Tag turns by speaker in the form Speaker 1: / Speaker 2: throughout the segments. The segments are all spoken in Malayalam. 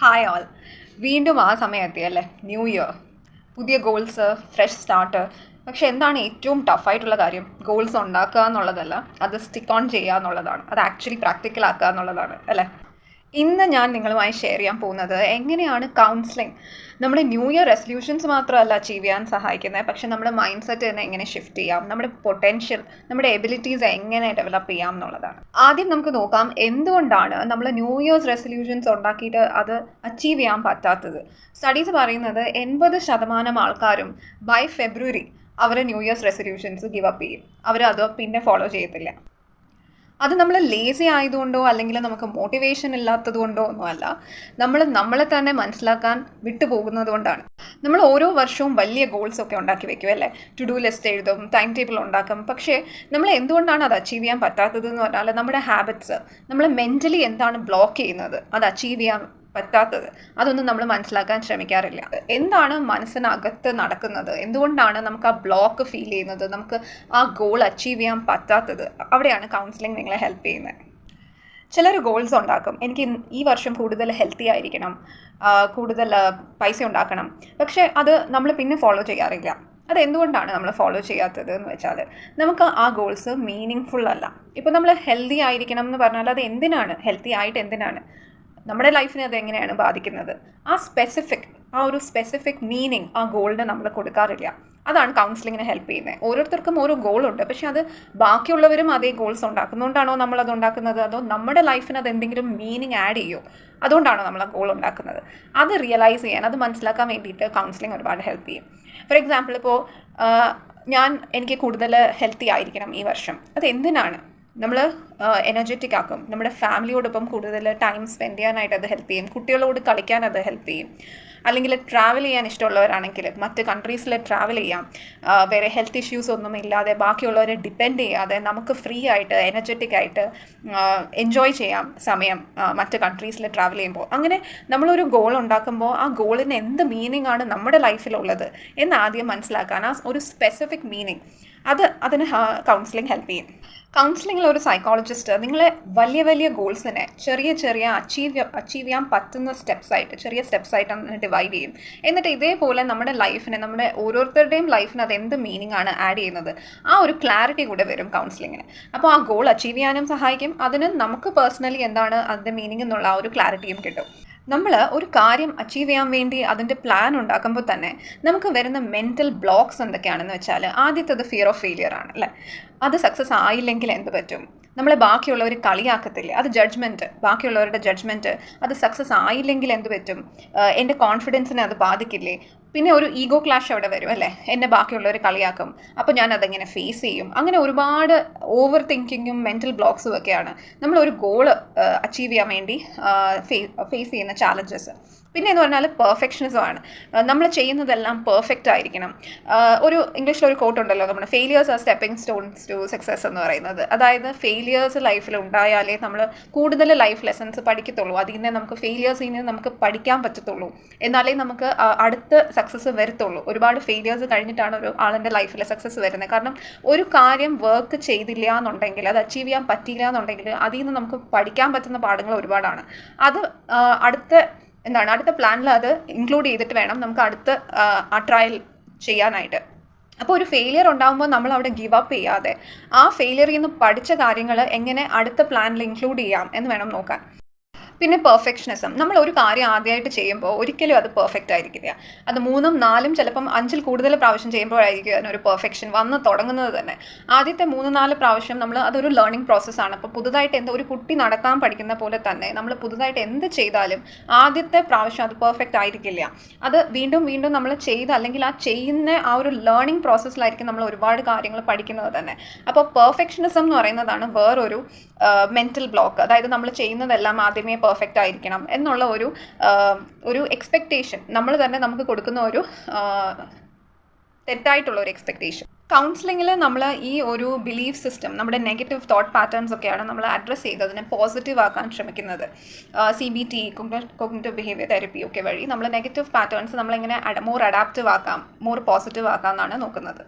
Speaker 1: ഹായ് ഓൾ വീണ്ടും ആ സമയത്തി അല്ലേ? ന്യൂ ഇയർ പുതിയ ഗോൾസ് ഫ്രഷ് സ്റ്റാർട്ട് പക്ഷെ എന്താണ് ഏറ്റവും ടഫായിട്ടുള്ള കാര്യം? ഗോൾസ് ഉണ്ടാക്കുക എന്നുള്ളതല്ല അത് സ്റ്റിക്ക് ഓൺ ചെയ്യുക എന്നുള്ളതാണ്. അത് ആക്ച്വലി പ്രാക്ടിക്കൽ ആക്കുക എന്നുള്ളതാണ് അല്ലേ? ഇന്ന് ഞാൻ നിങ്ങളുമായി ഷെയർ ചെയ്യാൻ പോകുന്നത് എങ്ങനെയാണ് കൗൺസിലിംഗ് നമ്മുടെ ന്യൂ ഇയർ റെസൊല്യൂഷൻസ് മാത്രമല്ല അച്ചീവ് ചെയ്യാൻ സഹായിക്കുന്നത്. പക്ഷെ നമ്മുടെ മൈൻഡ് സെറ്റ് തന്നെ എങ്ങനെ ഷിഫ്റ്റ് ചെയ്യാം? നമ്മുടെ പൊട്ടൻഷ്യൽ നമ്മുടെ എബിലിറ്റീസ് എങ്ങനെ ഡെവലപ്പ് ചെയ്യാം എന്നുള്ളതാണ്. ആദ്യം നമുക്ക് നോക്കാം എന്തുകൊണ്ടാണ് നമ്മൾ ന്യൂ ഇയേഴ്സ് റെസൊല്യൂഷൻസ് ഉണ്ടാക്കിയിട്ട് അത് അച്ചീവ് ചെയ്യാൻ പറ്റാത്തത്? സ്റ്റഡീസ് പറയുന്നത് എൺപത് ശതമാനം ആൾക്കാരും by February our new year's resolutions give up ചെയ്യും. അവർ അത് പിന്നെ ഫോളോ ചെയ്യത്തില്ല. അത് നമ്മൾ ലേസി ആയതുകൊണ്ടോ അല്ലെങ്കിൽ നമുക്ക് മോട്ടിവേഷൻ ഇല്ലാത്തത് കൊണ്ടോ ഒന്നുമല്ല നമ്മൾ നമ്മളെ തന്നെ മനസ്സിലാക്കാൻ വിട്ടുപോകുന്നത് കൊണ്ടാണ്. നമ്മൾ ഓരോ വർഷവും വലിയ ഗോൾസ് ഒക്കെ ഉണ്ടാക്കി വെക്കും അല്ലേ? ടു ഡു ലിസ്റ്റ് എഴുതും ടൈം ടേബിൾ ഉണ്ടാക്കും. പക്ഷേ നമ്മൾ എന്തുകൊണ്ടാണ് അത് അച്ചീവ് ചെയ്യാൻ പറ്റാത്തത് എന്ന് പറഞ്ഞാൽ നമ്മുടെ ഹാബിറ്റ്സ് നമ്മൾ മെന്റലി എന്താണ് ബ്ലോക്ക് ചെയ്യുന്നത് അത് അച്ചീവ് ചെയ്യാൻ പറ്റാത്തത്. അതൊന്നും നമ്മൾ മനസ്സിലാക്കാൻ ശ്രമിക്കാറില്ല. എന്താണ് മനസ്സിനകത്ത് നടക്കുന്നത്? എന്തുകൊണ്ടാണ് നമുക്ക് ആ ബ്ലോക്ക് ഫീൽ ചെയ്യുന്നത്? നമുക്ക് ആ ഗോൾ അച്ചീവ് ചെയ്യാൻ പറ്റാത്തത്? അവിടെയാണ് കൗൺസിലിംഗ് നിങ്ങളെ ഹെൽപ്പ് ചെയ്യുന്നത്. ചിലർ ഗോൾസ് ഉണ്ടാക്കും. എനിക്ക് ഈ വർഷം കൂടുതൽ ഹെൽത്തി ആയിരിക്കണം. കൂടുതൽ പൈസ ഉണ്ടാക്കണം. പക്ഷേ അത് നമ്മൾ പിന്നെ ഫോളോ ചെയ്യാറില്ല. അത് എന്തുകൊണ്ടാണ് നമ്മൾ ഫോളോ ചെയ്യാത്തത് എന്ന് വെച്ചാൽ നമുക്ക് ആ ഗോൾസ് മീനിങ് ഫുൾ അല്ല. ഇപ്പോൾ നമ്മൾ ഹെൽത്തി ആയിരിക്കണം എന്ന് പറഞ്ഞാൽ അത് എന്തിനാണ്? ഹെൽത്തി ആയിട്ട് എന്തിനാണ്? നമ്മുടെ ലൈഫിനെ അത് എങ്ങനെയാണ് ബാധിക്കുന്നത്? ആ സ്പെസിഫിക് ആ ഒരു സ്പെസിഫിക് മീനിങ് ആ ഗോളിന് നമ്മൾ കൊടുക്കാറില്ല. അതാണ് കൗൺസിലിങ്ങിനെ ഹെൽപ്പ് ചെയ്യുന്നത് ഓരോരുത്തർക്കും ഓരോ ഗോളുണ്ട് പക്ഷെ അത് ബാക്കിയുള്ളവരും അതേ ഗോൾസ് ഉണ്ടാക്കുന്നതുകൊണ്ടാണോ നമ്മൾ അത് ഉണ്ടാക്കുന്നത്? അതോ നമ്മുടെ ലൈഫിന് അത് എന്തെങ്കിലും മീനിങ് ആഡ് ചെയ്യുമോ അതുകൊണ്ടാണോ നമ്മൾ ആ ഗോൾ ഉണ്ടാക്കുന്നത്? അത് റിയലൈസ് ചെയ്യാൻ അത് മനസ്സിലാക്കാൻ വേണ്ടിയിട്ട് കൗൺസിലിംഗ് ഒരുപാട് ഹെൽപ്പ് ചെയ്യും. ഫോർ എക്സാമ്പിൾ ഇപ്പോൾ ഞാൻ എനിക്ക് കൂടുതൽ ഹെൽത്തി ആയിരിക്കണം ഈ വർഷം. അത് എന്തിനാണ് നമ്മൾ എനർജറ്റിക് ആക്കും. നമ്മുടെ ഫാമിലിയോടൊപ്പം കൂടുതൽ ടൈം സ്പെൻഡ് ചെയ്യാനായിട്ട് അത് ഹെൽപ്പ് ചെയ്യും. കുട്ടികളോട് കളിക്കാൻ അത് ഹെൽപ്പ് ചെയ്യും. അല്ലെങ്കിൽ ട്രാവൽ ചെയ്യാൻ ഇഷ്ടമുള്ളവരാണെങ്കിൽ മറ്റ് കൺട്രീസിൽ ട്രാവൽ ചെയ്യാം. വേറെ ഹെൽത്ത് ഇഷ്യൂസ് ഒന്നും ഇല്ലാതെ ബാക്കിയുള്ളവരെ ഡിപ്പെൻഡ് ചെയ്യാതെ നമുക്ക് ഫ്രീ ആയിട്ട് എനർജറ്റിക് ആയിട്ട് എൻജോയ് ചെയ്യാം സമയം മറ്റ് കൺട്രീസിൽ ട്രാവൽ ചെയ്യുമ്പോൾ. അങ്ങനെ നമ്മളൊരു ഗോൾ ഉണ്ടാക്കുമ്പോൾ ആ ഗോളിന് എന്ത് മീനിങ് ആണ് നമ്മുടെ ലൈഫിലുള്ളത് എന്ന് ആദ്യം മനസ്സിലാക്കാൻ ആ ഒരു സ്പെസിഫിക് മീനിങ് അത് അതിന് കൗൺസിലിംഗ് ഹെൽപ്പ് ചെയ്യും. കൗൺസിലിംഗിൽ ഒരു സൈക്കോളജിസ്റ്റ് നിങ്ങളെ വലിയ വലിയ ഗോൾസിനെ ചെറിയ ചെറിയ അച്ചീവ് അച്ചീവ് ചെയ്യാൻ പറ്റുന്ന സ്റ്റെപ്സ് ആയിട്ട് ചെറിയ സ്റ്റെപ്സ് ഡിവൈഡ് ചെയ്യും. എന്നിട്ട് ഇതേപോലെ നമ്മുടെ ലൈഫിനെ നമ്മുടെ ഓരോരുത്തരുടെയും ലൈഫിന് അത് എന്ത് മീനിങ് ആണ് ആഡ് ചെയ്യുന്നത്? ആ ഒരു ക്ലാരിറ്റി കൂടെ വരും കൗൺസിലിങ്ങിന് അപ്പോൾ ആ ഗോൾ അച്ചീവ് ചെയ്യാനും സഹായിക്കും. അതിന് നമുക്ക് പേഴ്സണലി എന്താണ് അതിന്റെ മീനിങ് എന്നുള്ള ആ ഒരു ക്ലാരിറ്റിയും കിട്ടും. നമ്മൾ ഒരു കാര്യം അച്ചീവ് ചെയ്യാൻ വേണ്ടി അതിന്റെ പ്ലാൻ ഉണ്ടാക്കുമ്പോൾ തന്നെ നമുക്ക് വരുന്ന മെന്റൽ ബ്ലോക്സ് എന്തൊക്കെയാണെന്ന് വെച്ചാൽ ആദ്യത്തേത് ഫിയർ ഓഫ് ഫെയിലിയർ ആണ് അല്ലേ? അത് സക്സസ് ആയില്ലെങ്കിൽ എന്ത് പറ്റും? നമ്മളെ ബാക്കിയുള്ളവർ കളിയാക്കത്തില്ലേ? അത് ജഡ്ജ്മെന്റ് ബാക്കിയുള്ളവരുടെ ജഡ്ജ്മെന്റ് അത് സക്സസ് ആയില്ലെങ്കിൽ എന്ത് പറ്റും? എന്റെ കോൺഫിഡൻസിനെ അത് ബാധിക്കില്ലേ? പിന്നെ ഒരു ഈഗോ ക്ലാഷ് അവിടെ വരും അല്ലേ? എന്നെ ബാക്കിയുള്ളവർ കളിയാക്കും. അപ്പോൾ ഞാൻ അതെങ്ങനെ ഫേസ് ചെയ്യും. അങ്ങനെ ഒരുപാട് ഓവർ തിങ്കിങ്ങും മെന്റൽ ബ്ലോക്സും ഒക്കെയാണ് നമ്മൾ ഒരു ഗോൾ അച്ചീവ് ചെയ്യാൻ വേണ്ടി ഫേസ് ചെയ്യുന്ന ചാലഞ്ചസ് പിന്നെ എന്ന് പറഞ്ഞാൽ പെർഫെക്ഷനിസം ആണ് നമ്മൾ ചെയ്യുന്നതെല്ലാം പെർഫെക്റ്റ് ആയിരിക്കണം. ഒരു ഇംഗ്ലീഷിൽ ഒരു കോട്ട് ഉണ്ടല്ലോ നമ്മുടെ failures are stepping stones to success എന്ന് പറയുന്നത്. അതായത് ഫെയിലിയേഴ്സ് ലൈഫിൽ ഉണ്ടായാലേ നമ്മൾ കൂടുതൽ ലൈഫ് ലെസൺസ് പഠിക്കത്തുള്ളൂ. അതിൽ നിന്ന് നമുക്ക് ഫെയിലിയേഴ്സിൽ നിന്ന് നമുക്ക് പഠിക്കാൻ പറ്റത്തുള്ളൂ. എന്നാലേ നമുക്ക് അടുത്ത സക്സസ് വരത്തുള്ളൂ. ഒരുപാട് ഫെയിലിയേഴ്സ് കഴിഞ്ഞിട്ടാണ് ഒരു ആളിന്റെ ലൈഫിൽ സക്സസ് വരുന്നത്. കാരണം ഒരു കാര്യം വർക്ക് ചെയ്തില്ല എന്നുണ്ടെങ്കിൽ അത് അച്ചീവ് ചെയ്യാൻ പറ്റിയില്ല എന്നുണ്ടെങ്കിൽ അതിൽ നിന്ന് നമുക്ക് പഠിക്കാൻ പറ്റുന്ന പാഠങ്ങൾ ഒരുപാടാണ്. അത് അടുത്ത എന്താണ് അടുത്ത പ്ലാനിൽ അത് ഇൻക്ലൂഡ് ചെയ്തിട്ട് വേണം നമുക്ക് അടുത്ത ആ ട്രയൽ ചെയ്യാനായിട്ട്. അപ്പോൾ ഒരു ഫെയിലിയർ ഉണ്ടാകുമ്പോൾ നമ്മൾ അവിടെ ഗിവ് അപ്പ് ചെയ്യാതെ ആ ഫെയിലിയറിൽ നിന്ന് പഠിച്ച കാര്യങ്ങൾ എങ്ങനെ അടുത്ത പ്ലാനിൽ ഇൻക്ലൂഡ് ചെയ്യാം എന്ന് വേണം നോക്കാൻ. പിന്നെ പെർഫെക്ഷനിസം നമ്മൾ ഒരു കാര്യം ആദ്യമായിട്ട് ചെയ്യുമ്പോൾ ഒരിക്കലും അത് പെർഫെക്റ്റ് ആയിരിക്കില്ല. അത് മൂന്നും നാലും ചിലപ്പം അഞ്ചിൽ കൂടുതൽ പ്രാവശ്യം ചെയ്യുമ്പോഴായിരിക്കും അതിനൊരു പെർഫെക്ഷൻ വന്ന് തുടങ്ങുന്നത് തന്നെ. ആദ്യത്തെ മൂന്ന് നാല് പ്രാവശ്യം നമ്മൾ അതൊരു ലേണിംഗ് പ്രോസസ്സാണ് അപ്പോൾ പുതുതായിട്ട് എന്താ ഒരു കുട്ടി നടക്കാൻ പഠിക്കുന്ന പോലെ തന്നെ നമ്മൾ പുതുതായിട്ട് എന്ത് ചെയ്താലും ആദ്യത്തെ പ്രാവശ്യം അത് പെർഫെക്റ്റ് ആയിരിക്കില്ല. അത് വീണ്ടും വീണ്ടും നമ്മൾ ചെയ്ത് അല്ലെങ്കിൽ ആ ചെയ്യുന്ന ആ ഒരു ലേണിംഗ് പ്രോസസ്സിലായിരിക്കും നമ്മൾ ഒരുപാട് കാര്യങ്ങൾ പഠിക്കുന്നത് തന്നെ. അപ്പോൾ പെർഫെക്ഷനിസം എന്ന് പറയുന്നതാണ് വേറൊരു മെന്റൽ ബ്ലോക്ക് അതായത് നമ്മൾ ചെയ്യുന്നതെല്ലാം ആദ്യമേ പെർഫെക്റ്റ് ആയിരിക്കണം എന്നുള്ള ഒരു ഒരു എക്സ്പെക്റ്റേഷൻ നമ്മൾ തന്നെ നമുക്ക് കൊടുക്കുന്ന ഒരു തെറ്റായിട്ടുള്ള ഒരു എക്സ്പെക്റ്റേഷൻ കൗൺസിലിങ്ങിൽ നമ്മൾ ഈ ഒരു ബിലീഫ് സിസ്റ്റം നമ്മുടെ നെഗറ്റീവ് തോട്ട് പാറ്റേൺസ് ഒക്കെയാണ് നമ്മൾ അഡ്രസ്സ് ചെയ്ത് അതിനെ പോസിറ്റീവ് ആക്കാൻ ശ്രമിക്കുന്നത്. C B T cognitive behaviour therapy ഒക്കെ വഴി നമ്മൾ നെഗറ്റീവ് പാറ്റേൺസ് നമ്മളിങ്ങനെ മോർ അഡാപ്റ്റീവ് ആക്കാം മോർ പോസിറ്റീവ് ആക്കാം എന്നാണ് നോക്കുന്നത്.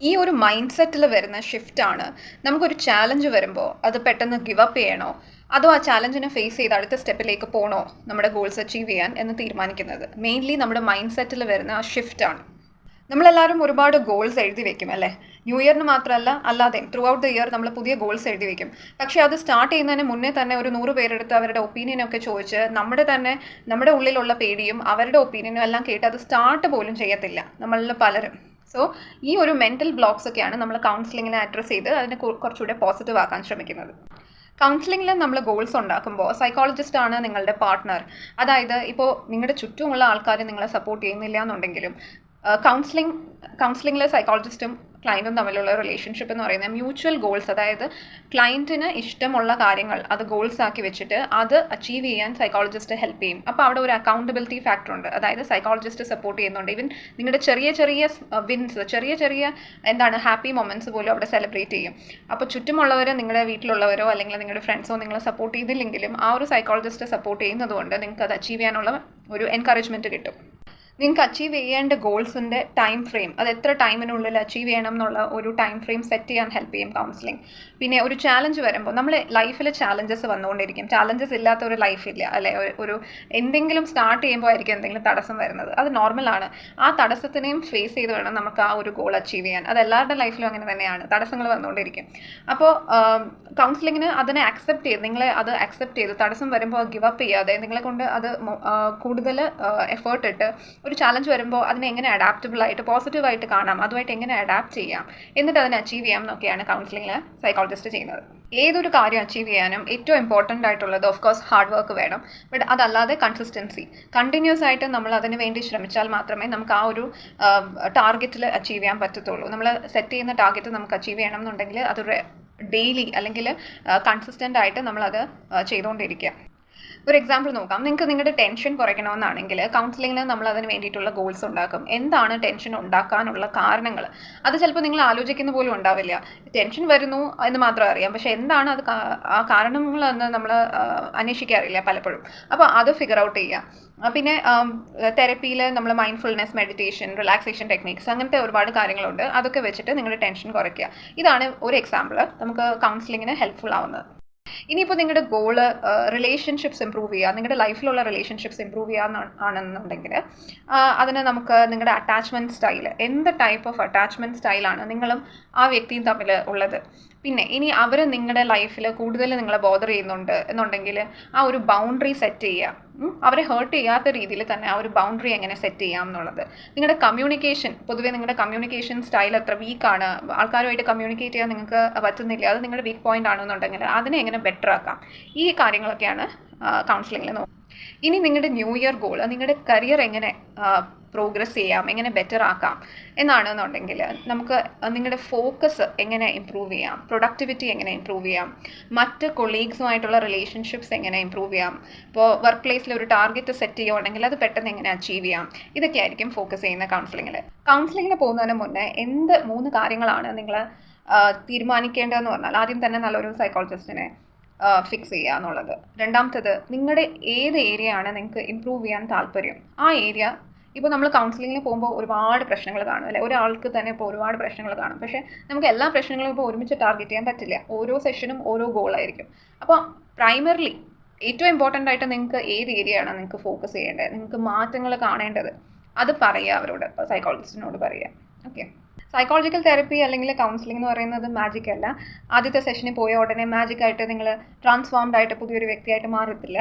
Speaker 1: ഈ ഒരു മൈൻഡ് സെറ്റിൽ വരുന്ന ഷിഫ്റ്റാണ് നമുക്കൊരു ചാലഞ്ച് വരുമ്പോൾ അത് പെട്ടെന്ന് ഗിവ് അപ്പ് ചെയ്യണോ? അതോ ആ ചാലഞ്ചിനെ ഫേസ് ചെയ്ത് അടുത്ത സ്റ്റെപ്പിലേക്ക് പോകണോ നമ്മുടെ ഗോൾസ് അച്ചീവ് ചെയ്യാൻ എന്ന് തീരുമാനിക്കുന്നത്? മെയിൻലി നമ്മുടെ മൈൻഡ് സെറ്റിൽ വരുന്ന ആ ഷിഫ്റ്റാണ് നമ്മളെല്ലാവരും ഒരുപാട് ഗോൾസ് എഴുതി വെക്കും അല്ലേ? ന്യൂ ഇയറിന് മാത്രമല്ല അല്ലാതെ ത്രൂ ഔട്ട് ദ ഇയർ നമ്മൾ പുതിയ ഗോൾസ് എഴുതി വെക്കും. പക്ഷേ അത് സ്റ്റാർട്ട് ചെയ്യുന്നതിന് മുന്നേ തന്നെ ഒരു നൂറ് പേരെടുത്ത് അവരുടെ ഒപ്പീനിയനൊക്കെ ചോദിച്ച് നമ്മുടെ തന്നെ നമ്മുടെ ഉള്ളിലുള്ള പേടിയും അവരുടെ ഒപ്പീനിയനും എല്ലാം കേട്ട് അത് സ്റ്റാർട്ട് പോലും ചെയ്യത്തില്ല നമ്മളിൽ പലരും. സോ ഈ ഒരു മെന്റൽ ബ്ലോക്സ് ഒക്കെയാണ് നമ്മൾ കൗൺസിലിങ്ങിനെ അഡ്രസ്സ് ചെയ്ത് അതിനെ കുറച്ചുകൂടെ പോസിറ്റീവ് ആക്കാൻ ശ്രമിക്കുന്നത്. കൗൺസിലിങ്ങിൽ നമ്മൾ ഗോൾസ് ഉണ്ടാക്കുമ്പോൾ സൈക്കോളജിസ്റ്റ് ആണ് നിങ്ങളുടെ പാർട്ട്ണർ അതായത് ഇപ്പോൾ നിങ്ങളുടെ ചുറ്റുമുള്ള ആൾക്കാർ നിങ്ങളെ സപ്പോർട്ട് ചെയ്യുന്നില്ല എന്നുണ്ടെങ്കിലും കൗൺസിലിംഗ് കൗൺസിലിങ്ങിലെ സൈക്കോളജിസ്റ്റും ക്ലയന്റും തമ്മിലുള്ള റിലേഷൻഷിപ്പ് എന്ന് പറയുന്നത് മ്യൂച്വൽ ഗോൾസ് അതായത് ക്ലയന്റിന് ഇഷ്ടമുള്ള കാര്യങ്ങൾ അത് ഗോൾസ് ആക്കി വെച്ചിട്ട് അത് അച്ചീവ് ചെയ്യാൻ സൈക്കോളജിസ്റ്റ് ഹെൽപ്പ് ചെയ്യും. അപ്പോൾ അവിടെ ഒരു അക്കൗണ്ടബിലിറ്റി ഫാക്ടർ ഉണ്ട്. അതായത് സൈക്കോളജിസ്റ്റ് സപ്പോർട്ട് ചെയ്യുന്നുണ്ട്. ഈവൻ നിങ്ങളുടെ ചെറിയ ചെറിയ വിൻസ് ചെറിയ ചെറിയ എന്താണ് ഹാപ്പി മൊമെന്റ്സ് പോലും അവിടെ സെലിബ്രേറ്റ് ചെയ്യും. അപ്പോൾ ചുറ്റുമുള്ളവരോ നിങ്ങളുടെ വീട്ടിലുള്ളവരോ അല്ലെങ്കിൽ നിങ്ങളുടെ ഫ്രണ്ട്സോ നിങ്ങളെ സപ്പോർട്ട് ചെയ്തില്ലെങ്കിലും ആ ഒരു സൈക്കോളജിസ്റ്റ് സപ്പോർട്ട് ചെയ്യുന്നതുകൊണ്ട് നിങ്ങൾക്ക് അത് അച്ചീവ് ചെയ്യാനുള്ള ഒരു എൻകറേജ്മെന്റ് കിട്ടും. നിങ്ങൾക്ക് അച്ചീവ് ചെയ്യേണ്ട ഗോൾസിന്റെ ടൈം ഫ്രെയിം അത് എത്ര ടൈമിനുള്ളിൽ അച്ചീവ് ചെയ്യണം എന്നുള്ള ഒരു ടൈം ഫ്രെയിം സെറ്റ് ചെയ്യാൻ ഹെൽപ്പ് ചെയ്യും കൗൺസിലിംഗ് പിന്നെ ഒരു ചാലഞ്ച് വരുമ്പോൾ നമ്മൾ ലൈഫിൽ ചാലഞ്ചസ് വന്നുകൊണ്ടിരിക്കും. ചാലഞ്ചസ് ഇല്ലാത്ത ഒരു ലൈഫില്ല അല്ലെ? ഒരു- എന്തെങ്കിലും സ്റ്റാർട്ട് ചെയ്യുമ്പോൾ ആയിരിക്കും എന്തെങ്കിലും തടസ്സം വരുന്നത്. അത് നോർമലാണ് ആ തടസ്സത്തിനെയും ഫേസ് ചെയ്ത് വേണം നമുക്ക് ആ ഒരു ഗോൾ അച്ചീവ് ചെയ്യാൻ. അത് എല്ലാവരുടെ ലൈഫിലും അങ്ങനെ തന്നെയാണ്. തടസ്സങ്ങൾ വന്നുകൊണ്ടിരിക്കും. അപ്പോൾ കൗൺസിലിങ്ങിന് അതിനെ അക്സെപ്റ്റ് ചെയ്ത് നിങ്ങളെ അത് അക്സെപ്റ്റ് ചെയ്ത് തടസ്സം വരുമ്പോൾ ഗിവപ്പ് ചെയ്യാതെ നിങ്ങളെ കൊണ്ട് അത് കൂടുതൽ എഫേർട്ട് ഇട്ട് ഒരു ചാലഞ്ച് വരുമ്പോൾ അതിനെ എങ്ങനെ അഡാപ്റ്റബിൾ ആയിട്ട് പോസിറ്റീവായിട്ട് കാണാം അതുമായിട്ട് എങ്ങനെ അഡാപ്റ്റ് ചെയ്യാം എന്നിട്ട് അതിനെ അച്ചീവ് ചെയ്യാം എന്നൊക്കെയാണ് കൗൺസിലിംഗിൽ സൈക്കോളജിസ്റ്റ് ചെയ്യുന്നത്. ഏതൊരു കാര്യം അച്ചീവ് ചെയ്യാനും ഏറ്റവും ഇമ്പോർട്ടന്റ് ആയിട്ടുള്ളത് ഓഫ് കോഴ്സ് ഹാർഡ് വർക്ക് വേണം. ബട്ട് അതല്ലാതെ കൺസിസ്റ്റൻസി കണ്ടിന്യൂസ് ആയിട്ട് നമ്മൾ അതിന് വേണ്ടി ശ്രമിച്ചാൽ മാത്രമേ നമുക്ക് ആ ഒരു ടാർഗറ്റിൽ അച്ചീവ് ചെയ്യാൻ പറ്റത്തുള്ളൂ. നമ്മൾ സെറ്റ് ചെയ്യുന്ന ടാർഗറ്റ് നമുക്ക് അച്ചീവ് ചെയ്യണം എന്നുണ്ടെങ്കിൽ അതൊരു ഡെയിലി അല്ലെങ്കിൽ കൺസിസ്റ്റന്റ് ആയിട്ട് നമ്മളത് ചെയ്തുകൊണ്ടിരിക്കുക. ഒരു എക്സാമ്പിൾ നോക്കാം. നിങ്ങൾക്ക് നിങ്ങളുടെ ടെൻഷൻ കുറയ്ക്കണമെന്നാണെങ്കിൽ കൗൺസിലിങ്ങിൽ നമ്മൾ അതിന് വേണ്ടിയിട്ടുള്ള ഗോൾസ് ഉണ്ടാക്കും. എന്താണ് ടെൻഷൻ ഉണ്ടാക്കാനുള്ള കാരണങ്ങൾ? അത് ചിലപ്പോൾ നിങ്ങൾ ആലോചിക്കുന്ന പോലും ഉണ്ടാവില്ല. ടെൻഷൻ വരുന്നു എന്ന് മാത്രം അറിയാം. പക്ഷേ എന്താണ് അത് ആ കാരണങ്ങളെന്ന് നമ്മൾ അന്വേഷിക്കാറില്ല പലപ്പോഴും. അപ്പോൾ അത് ഫിഗർ ഔട്ട് ചെയ്യുക പിന്നെ തെറപ്പിയിൽ നമ്മൾ മൈൻഡ്ഫുൾനെസ് മെഡിറ്റേഷൻ റിലാക്സേഷൻ ടെക്നിക്സ് അങ്ങനത്തെ ഒരുപാട് കാര്യങ്ങളുണ്ട്. അതൊക്കെ വെച്ചിട്ട് നിങ്ങളുടെ ടെൻഷൻ കുറയ്ക്കുക. ഇതാണ് ഒരു എക്സാമ്പിൾ നമുക്ക് കൗൺസിലിങ്ങിന് ഹെൽപ്ഫുൾ ആവുന്നത്. ഇനിയിപ്പോൾ നിങ്ങളുടെ ഗോൾ റിലേഷൻഷിപ്സ് ഇമ്പ്രൂവ് ചെയ്യുക നിങ്ങളുടെ ലൈഫിലുള്ള റിലേഷൻഷിപ്സ് ഇമ്പ്രൂവ് ചെയ്യുക ആണെന്നുണ്ടെങ്കിൽ അതിന് നമുക്ക് നിങ്ങളുടെ അറ്റാച്ച്മെന്റ് സ്റ്റൈൽ എന്ത് ടൈപ്പ് ഓഫ് അറ്റാച്ച്മെന്റ് സ്റ്റൈലാണ് നിങ്ങളും ആ വ്യക്തിയും തമ്മിൽ ഉള്ളത്? പിന്നെ ഇനി അവർ നിങ്ങളുടെ ലൈഫിൽ കൂടുതൽ നിങ്ങളെ ബോദർ ചെയ്യുന്നുണ്ട് എന്നുണ്ടെങ്കിൽ ആ ഒരു ബൗണ്ടറി സെറ്റ് ചെയ്യുക അവരെ ഹേർട്ട് ചെയ്യാത്ത രീതിയിൽ തന്നെ ആ ഒരു ബൗണ്ടറി എങ്ങനെ സെറ്റ് ചെയ്യാം എന്നുള്ളത്. നിങ്ങളുടെ കമ്മ്യൂണിക്കേഷൻ പൊതുവേ നിങ്ങളുടെ കമ്മ്യൂണിക്കേഷൻ സ്റ്റൈൽ എത്ര വീക്കാണ് ആൾക്കാരുമായിട്ട് കമ്മ്യൂണിക്കേറ്റ് ചെയ്യാൻ നിങ്ങൾക്ക് പറ്റുന്നില്ല. അത് നിങ്ങളുടെ വീക്ക് പോയിന്റ് ആണെന്നുണ്ടെങ്കിൽ അതിനെ എങ്ങനെ ബെറ്റർ ആക്കാം? ഈ കാര്യങ്ങളൊക്കെയാണ് കൗൺസിലിങ്ങിൽ നോക്കുന്നത്. ഇനി നിങ്ങളുടെ ന്യൂ ഇയർ ഗോൾ നിങ്ങളുടെ കരിയർ എങ്ങനെ പ്രോഗ്രസ് ചെയ്യാം എങ്ങനെ ബെറ്റർ ആക്കാം എന്നാണെന്നുണ്ടെങ്കിൽ നമുക്ക് നിങ്ങളുടെ ഫോക്കസ് എങ്ങനെ ഇമ്പ്രൂവ് ചെയ്യാം പ്രൊഡക്ടിവിറ്റി എങ്ങനെ ഇമ്പ്രൂവ് ചെയ്യാം മറ്റ് കൊളീഗ്സുമായിട്ടുള്ള റിലേഷൻഷിപ്സ് എങ്ങനെ ഇമ്പ്രൂവ് ചെയ്യാം ഇപ്പോൾ വർക്ക് പ്ലേസിൽ ഒരു ടാർഗറ്റ് സെറ്റ് ചെയ്യുകയാണെങ്കിൽ അത് പെട്ടെന്ന് എങ്ങനെ അച്ചീവ് ചെയ്യാം ഇതൊക്കെ ആയിരിക്കും ഫോക്കസ് ചെയ്യുന്ന കൗൺസിലിങ്ങിൽ കൗൺസിലിങ്ങിന് പോകുന്നതിന് മുന്നേ എന്ത് മൂന്ന് കാര്യങ്ങളാണ് നിങ്ങൾ തീരുമാനിക്കേണ്ടതെന്ന് പറഞ്ഞാൽ ആദ്യം തന്നെ നല്ലൊരു സൈക്കോളജിസ്റ്റിനെ ഫിക്സ് ചെയ്യുക എന്നുള്ളത്. രണ്ടാമത്തത് നിങ്ങളുടെ ഏത് ഏരിയയാണ് നിങ്ങൾക്ക് ഇമ്പ്രൂവ് ചെയ്യാൻ താല്പര്യം? ആ ഏരിയ ഇപ്പോൾ നമ്മൾ കൗൺസിലിങ്ങിന് പോകുമ്പോൾ ഒരുപാട് പ്രശ്നങ്ങൾ കാണും അല്ലെ? ഒരാൾക്ക് തന്നെ ഇപ്പോൾ ഒരുപാട് പ്രശ്നങ്ങൾ കാണും. പക്ഷേ നമുക്ക് എല്ലാ പ്രശ്നങ്ങളും ഇപ്പോൾ ഒരുമിച്ച് ടാർഗറ്റ് ചെയ്യാൻ പറ്റില്ല. ഓരോ സെഷനും ഓരോ ഗോളായിരിക്കും അപ്പോൾ പ്രൈമറിലി ഏറ്റവും ഇമ്പോർട്ടന്റ് ആയിട്ട് നിങ്ങൾക്ക് ഏത് ആണ് നിങ്ങൾക്ക് ഫോക്കസ് ചെയ്യേണ്ടത്? നിങ്ങൾക്ക് മാറ്റങ്ങൾ കാണേണ്ടത്? അത് പറയുക അവരോട്. സൈക്കോളജിസ്റ്റിനോട് പറയുക ഓക്കെ സൈക്കോളജിക്കൽ തെറപ്പി അല്ലെങ്കിൽ കൗൺസിലിംഗ് എന്ന് പറയുന്നത് മാജിക് അല്ല. ആദ്യത്തെ സെഷനിൽ പോയ ഉടനെ മാജിക് ആയിട്ട് നിങ്ങൾ ട്രാൻസ്ഫോംഡ് ആയിട്ട് പുതിയൊരു വ്യക്തിയായിട്ട് മാറത്തില്ല.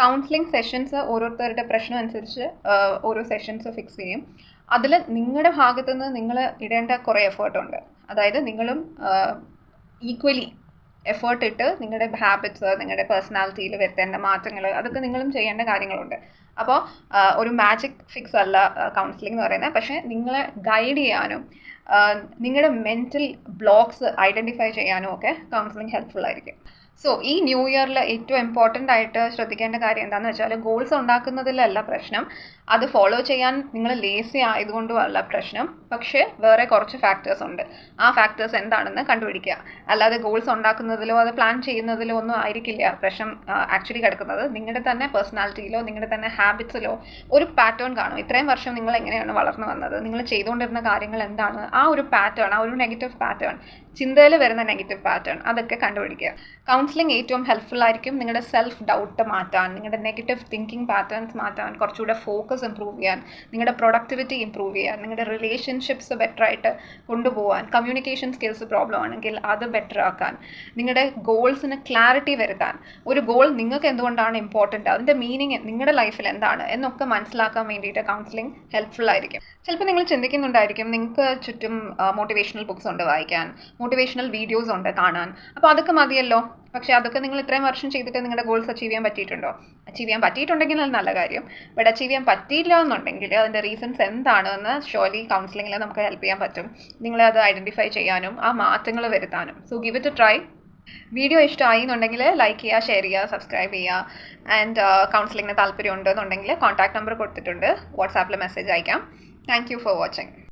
Speaker 1: കൗൺസിലിംഗ് സെഷൻസ് ഓരോരുത്തരുടെ പ്രശ്നം അനുസരിച്ച് ഓരോ സെഷൻസ് ഫിക്സ് ചെയ്യും. അതിൽ നിങ്ങളുടെ ഭാഗത്തു നിന്ന് നിങ്ങൾ ഇടേണ്ട കുറേ എഫേർട്ട് ഉണ്ട്. അതായത് നിങ്ങളും ഈക്വലി എഫേർട്ട് ഇട്ട് നിങ്ങളുടെ ഹാബിറ്റ്സ് നിങ്ങളുടെ പേഴ്സണാലിറ്റിയിൽ വരുത്തേണ്ട മാറ്റങ്ങൾ അതൊക്കെ നിങ്ങളും ചെയ്യേണ്ട കാര്യങ്ങളുണ്ട്. അപ്പോൾ ഒരു മാജിക് ഫിക്സ് അല്ല കൗൺസിലിംഗ് എന്ന് പറയുന്നത്. പക്ഷേ നിങ്ങളെ ഗൈഡ് ചെയ്യാനും നിങ്ങളുടെ മെന്റൽ ബ്ലോക്സ് ഐഡന്റിഫൈ ചെയ്യാനും ഒക്കെ കൗൺസിലിംഗ് ഹെൽപ്ഫുൾ ആയിരിക്കും. സോ ഈ ന്യൂ ഇയറിൽ ഏറ്റവും ഇമ്പോർട്ടന്റ് ആയിട്ട് ശ്രദ്ധിക്കേണ്ട കാര്യം എന്താണെന്ന് വെച്ചാൽ ഗോൾസ് ഉണ്ടാക്കുന്നതിലല്ല പ്രശ്നം. അത് ഫോളോ ചെയ്യാൻ നിങ്ങൾ ലേസി ആയതുകൊണ്ടും അല്ല പ്രശ്നം. പക്ഷേ വേറെ കുറച്ച് ഫാക്ടേഴ്സ് ഉണ്ട്. ആ ഫാക്ടേഴ്സ് എന്താണെന്ന് കണ്ടുപിടിക്കുക. അല്ലാതെ ഗോൾസ് ഉണ്ടാക്കുന്നതിലോ അത് പ്ലാൻ ചെയ്യുന്നതിലോ ഒന്നും ആയിരിക്കില്ല പ്രശ്നം ആക്ച്വലി കിടക്കുന്നത്. നിങ്ങളുടെ തന്നെ പേഴ്സണാലിറ്റിയിലോ നിങ്ങളുടെ തന്നെ ഹാബിറ്റ്സിലോ ഒരു പാറ്റേൺ കാണും. ഇത്രയും വർഷം നിങ്ങൾ എങ്ങനെയാണ് വളർന്നു വന്നത്? നിങ്ങൾ ചെയ്തുകൊണ്ടിരുന്ന കാര്യങ്ങൾ എന്താണ്? ആ ഒരു പാറ്റേൺ ആ ഒരു നെഗറ്റീവ് പാറ്റേൺ ചിന്തയിൽ വരുന്ന നെഗറ്റീവ് പാറ്റേൺ അതൊക്കെ കണ്ടുപിടിക്കുക. കൗൺസിലിംഗ് ഏറ്റവും ഹെൽപ്ഫുൾ ആയിരിക്കും. നിങ്ങളുടെ സെൽഫ് ഡൗട്ട് മാറ്റാൻ നിങ്ങളുടെ നെഗറ്റീവ് തിങ്കിങ് പാറ്റേൺസ് മാറ്റാൻ കുറച്ചുകൂടെ ഫോക്കസ് ഇമ്പ്രൂവ് ചെയ്യാൻ നിങ്ങളുടെ പ്രൊഡക്ടിവിറ്റി ഇമ്പ്രൂവ് ചെയ്യാൻ നിങ്ങളുടെ റിലേഷൻഷിപ്സ് ബെറ്റർ ആയിട്ട് കൊണ്ടുപോകാൻ കമ്മ്യൂണിക്കേഷൻ സ്കിൽസ് പ്രോബ്ലം ആണെങ്കിൽ അത് ബെറ്റർ ആക്കാൻ നിങ്ങളുടെ ഗോൾസിന് ക്ലാരിറ്റി വരുത്താൻ. ഒരു ഗോൾ നിങ്ങൾക്ക് എന്തുകൊണ്ടാണ് ഇമ്പോർട്ടന്റ് അതിന്റെ മീനിങ് നിങ്ങളുടെ ലൈഫിൽ എന്താണ്? എന്നൊക്കെ മനസ്സിലാക്കാൻ വേണ്ടിയിട്ട് കൗൺസിലിംഗ് ഹെൽപ്ഫുൾ ആയിരിക്കും. ചിലപ്പോൾ നിങ്ങൾ ചിന്തിക്കുന്നുണ്ടായിരിക്കും നിങ്ങൾക്ക് ചുറ്റും മോട്ടിവേഷണൽ ബുക്സ് ഉണ്ട് വായിക്കാൻ. മോട്ടിവേഷണൽ വീഡിയോസ് ഉണ്ട് കാണാൻ. അപ്പോൾ അതൊക്കെ മതിയല്ലോ. പക്ഷേ അതൊക്കെ നിങ്ങൾ ഇത്രയും വർഷം ചെയ്തിട്ട് നിങ്ങളുടെ ഗോൾസ് അച്ചീവ് ചെയ്യാൻ പറ്റിയിട്ടുണ്ടോ? അച്ചീവ് ചെയ്യാൻ പറ്റിയിട്ടുണ്ടെങ്കിൽ അത് നല്ല കാര്യം. ബട്ട് അച്ചീവ് ചെയ്യാൻ പറ്റിയില്ല എന്നുണ്ടെങ്കിൽ അതിന്റെ റീസൺസ് എന്താണെന്ന് ഷോലി കൗൺസിലിങ്ങിൽ നമുക്ക് ഹെൽപ്പ് ചെയ്യാൻ പറ്റും. നിങ്ങളെ അത് ഐഡന്റിഫൈ ചെയ്യാനും ആ മാറ്റങ്ങൾ വരുത്താനും. So give it a try video ഇഷ്ടമായി എന്നുണ്ടെങ്കിൽ ലൈക്ക് ചെയ്യുക ഷെയർ ചെയ്യുക സബ്സ്ക്രൈബ് ചെയ്യുക. ആൻഡ് കൗൺസിലിങ്ങിന് താല്പര്യം ഉണ്ടെന്നുണ്ടെങ്കിൽ കോൺടാക്ട് നമ്പർ കൊടുത്തിട്ടുണ്ട്. വാട്സാപ്പിൽ മെസ്സേജ് അയക്കാം. Thank you for watching